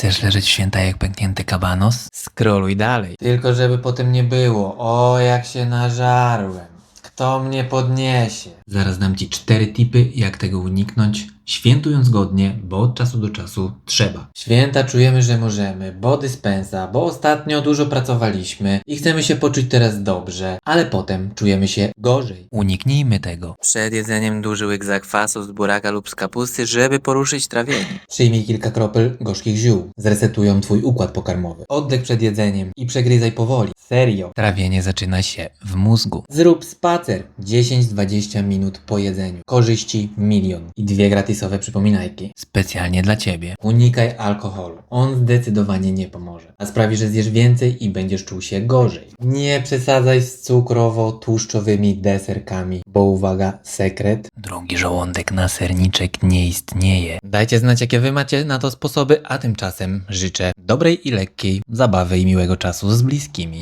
Chcesz leżeć w święta jak pęknięty kabanos? Skroluj dalej. Tylko żeby potem nie było. O, jak się nażarłem. Kto mnie podniesie? Zaraz dam ci cztery tipy, jak tego uniknąć, świętując godnie, bo od czasu do czasu trzeba. Święta czujemy, że możemy, bo dyspensa, bo ostatnio dużo pracowaliśmy i chcemy się poczuć teraz dobrze, ale potem czujemy się gorzej. Uniknijmy tego. Przed jedzeniem duży łyk zakwasu z buraka lub z kapusty, żeby poruszyć trawienie. Przyjmij kilka kropel gorzkich ziół. Zresetują twój układ pokarmowy. Oddech przed jedzeniem i przegryzaj powoli. Serio. Trawienie zaczyna się w mózgu. Zrób spacer 10-20 minut po jedzeniu. Korzyści milion i dwie gratisowe przypominajki. Specjalnie dla ciebie. Unikaj alkoholu. On zdecydowanie nie pomoże. A sprawi, że zjesz więcej i będziesz czuł się gorzej. Nie przesadzaj z cukrowo-tłuszczowymi deserkami, bo uwaga, sekret. Drugi żołądek na serniczek nie istnieje. Dajcie znać, jakie wy macie na to sposoby, a tymczasem życzę dobrej i lekkiej zabawy i miłego czasu z bliskimi.